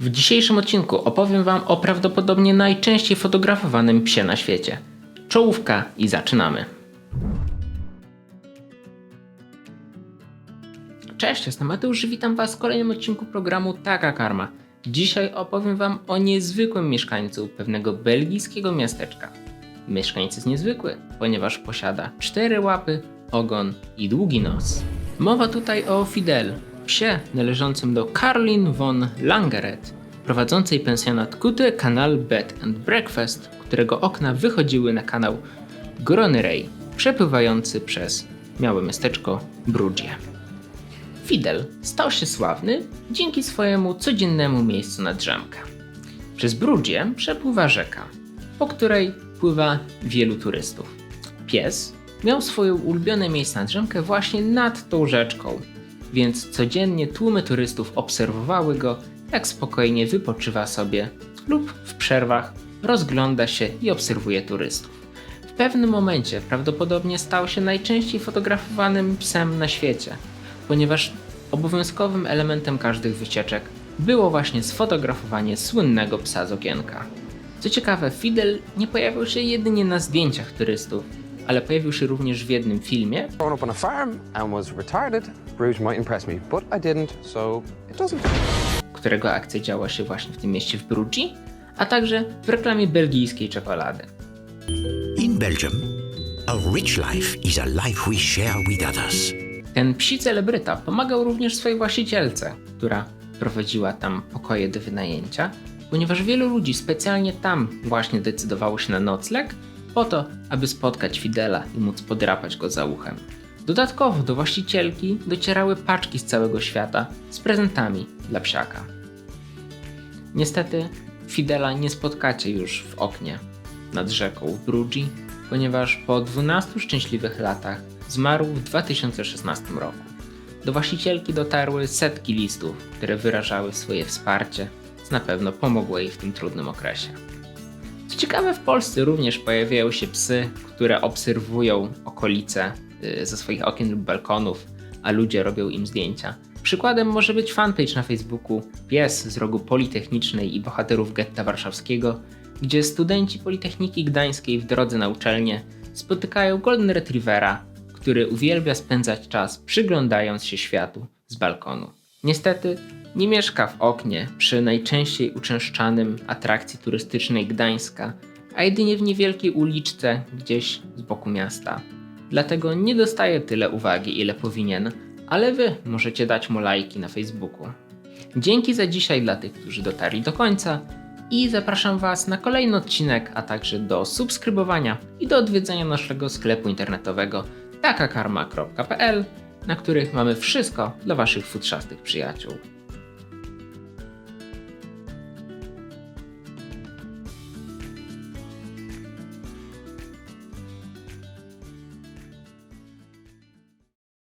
W dzisiejszym odcinku opowiem Wam o prawdopodobnie najczęściej fotografowanym psie na świecie. Czołówka i zaczynamy. Cześć, jestem Mateusz i witam Was w kolejnym odcinku programu Taka Karma. Dzisiaj opowiem Wam o niezwykłym mieszkańcu pewnego belgijskiego miasteczka. Mieszkańc jest niezwykły, ponieważ posiada cztery łapy, ogon i długi nos. Mowa tutaj o Fidel, psie należącym do Caroline von Langeret, prowadzącej pensjonat Gute Kanal Bed and Breakfast, którego okna wychodziły na kanał Gronerej, przepływający przez małe miasteczko Brugie. Fidel stał się sławny dzięki swojemu codziennemu miejscu na drzemkę. Przez Brudzie przepływa rzeka, po której pływa wielu turystów. Pies miał swoje ulubione miejsce na drzemkę właśnie nad tą rzeczką, więc codziennie tłumy turystów obserwowały go, jak spokojnie wypoczywa sobie lub w przerwach rozgląda się i obserwuje turystów. W pewnym momencie prawdopodobnie stał się najczęściej fotografowanym psem na świecie, ponieważ obowiązkowym elementem każdych wycieczek było właśnie sfotografowanie słynnego psa z okienka. Co ciekawe, Fidel nie pojawił się jedynie na zdjęciach turystów, ale pojawił się również w jednym filmie, Growing up on a farm and was retarded, Bruges might impress me, but I didn't, so it doesn't. którego akcja działa się właśnie w tym mieście w Brugi, a także w reklamie belgijskiej czekolady. In Belgium, a rich life is a life we share with others. Ten psi celebryta pomagał również swojej właścicielce, która prowadziła tam pokoje do wynajęcia, ponieważ wielu ludzi specjalnie tam właśnie decydowało się na nocleg, po to, aby spotkać Fidela i móc podrapać go za uchem. Dodatkowo do właścicielki docierały paczki z całego świata z prezentami dla psiaka. Niestety Fidela nie spotkacie już w oknie nad rzeką w Brugi, ponieważ po 12 szczęśliwych latach zmarł w 2016 roku. Do właścicielki dotarły setki listów, które wyrażały swoje wsparcie, co na pewno pomogło jej w tym trudnym okresie. Ciekawe, w Polsce również pojawiają się psy, które obserwują okolice y, ze swoich okien lub balkonów, a ludzie robią im zdjęcia. Przykładem może być fanpage na Facebooku Pies z rogu Politechnicznej i bohaterów getta warszawskiego, gdzie studenci Politechniki Gdańskiej w drodze na uczelnię spotykają Golden Retrievera, który uwielbia spędzać czas przyglądając się światu z balkonu. Niestety nie mieszka w oknie przy najczęściej uczęszczanym atrakcji turystycznej Gdańska, a jedynie w niewielkiej uliczce gdzieś z boku miasta. Dlatego nie dostaje tyle uwagi, ile powinien, ale wy możecie dać mu lajki na Facebooku. Dzięki za dzisiaj dla tych, którzy dotarli do końca i zapraszam Was na kolejny odcinek, a także do subskrybowania i do odwiedzenia naszego sklepu internetowego takakarma.pl, na których mamy wszystko dla Waszych futrzastych przyjaciół.